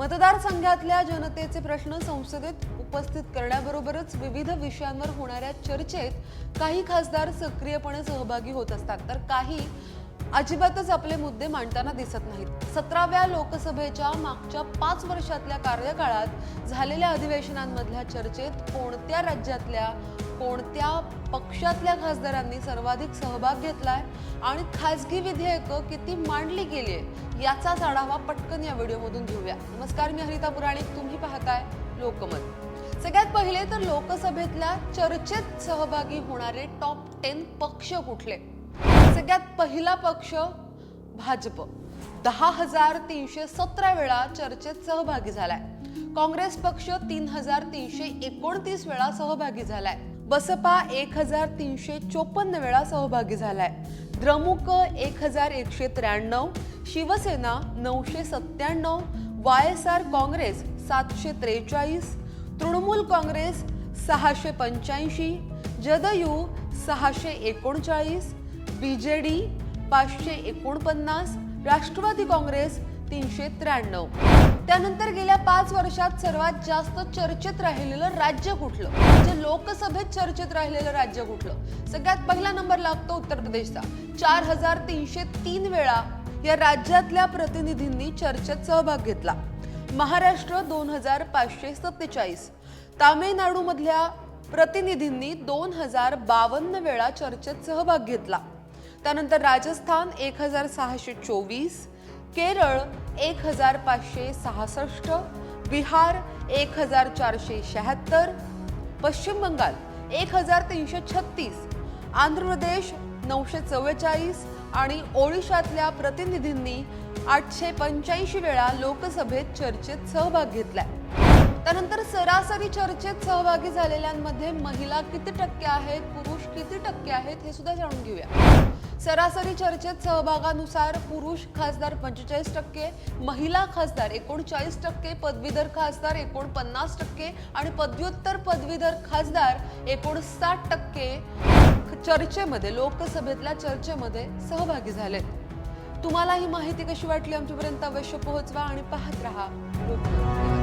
मतदारसंघातल्या जनतेचे प्रश्न संसदेत उपस्थित करण्याबरोबरच विविध विषयांवर होणाऱ्या चर्चेत काही खासदार सक्रियपणे सहभागी होत असतात. तर काही अजिबातच आपले मुद्दे मांडताना दिसत नाहीत. सतराव्या लोकसभेच्या मागच्या पाच वर्षातल्या कार्यकाळात झालेल्या अधिवेशनांमधल्या चर्चेत कोणत्या राज्यातल्या कोणत्या पक्षातल्या खासदारांनी सर्वाधिक सहभाग घेतलाय? आणि खासगी विधेयकं किती मांडली गेली आहे याचाच आढावा पटकन या व्हिडिओमधून घेऊया. नमस्कार मी हरिता पुराणिक तुम्ही पाहताय लोकमत. सगळ्यात पहिले तर लोकसभेतल्या चर्चेत सहभागी होणारे टॉप टेन पक्ष कुठले? सगळ्यात पहिला पक्ष भाजप. दहा हजार तीनशे सतरा वेळा चर्चेत सहभागी झालाय. काँग्रेस पक्ष तीन हजार तीनशे एकोणतीस वेळा सहभागी झालाय. बसपा एक हजार तीनशे चोपन्न वेळा सहभागी झालाय. द्रमुक एक हजार एकशे त्र्याण्णव शिवसेना नऊशे सत्त्याण्णव वाय एस आर काँग्रेस सातशे त्रेचाळीस तृणमूल काँग्रेस सहाशे पंच्याऐंशी जदयू सहाशे एकोणचाळीस बी जे डी पाचशे एकोणपन्नास राष्ट्रवादी काँग्रेस तीनशे त्र्याण्णव. त्यानंतर गेल्या पाच वर्षात सर्वात जास्त चर्चेत राहिलेलं राज्य कुठलं? म्हणजे लोकसभेत चर्चेत राहिलेलं राज्य कुठलं? सगळ्यात पहिला नंबर लागतो उत्तर प्रदेशचा. चार हजार तीनशे तीन वेळा या राज्यातल्या प्रतिनिधींनी चर्चेत सहभाग घेतला. महाराष्ट्र दोन हजार पाचशे सत्तेचाळीस. तामिळनाडूमधल्या प्रतिनिधींनी दोन हजार बावन्न वेळा चर्चेत सहभाग घेतला. त्यानंतर राजस्थान एक हजार सहाशे चोवीस. केरळ एक हजार पाचशे सहासष्ट बिहार एक हजार चारशे शहात्तर पश्चिम बंगाल एक हजार तीनशे छत्तीस आंध्र प्रदेश नऊशे चव्वेचाळीस आणि ओडिशातल्या प्रतिनिधींनी आठशे पंच्याऐंशी वेळा लोकसभेत चर्चेत सहभाग घेतलाय. त्यानंतर सरासरी चर्चेत सहभागी झालेल्यांमध्ये महिला किती टक्के आहेत पुरुष किती टक्के आहेत हे सुद्धा जाणून घेऊया. सरासरी चर्चेत सहभागानुसार पुरुष खासदार पंचेचाळीस टक्के महिला खासदार एकोणचाळीस टक्के पदवीधर खासदार एकोणपन्नास टक्के आणि पदव्युत्तर पदवीधर खासदार एकोणसाठ टक्के चर्चेमध्ये लोकसभेतल्या चर्चेमध्ये सहभागी झालेत. तुम्हाला ही माहिती कशी वाटली? आमच्यापर्यंत अवश्य पोहोचवा आणि पाहत राहा.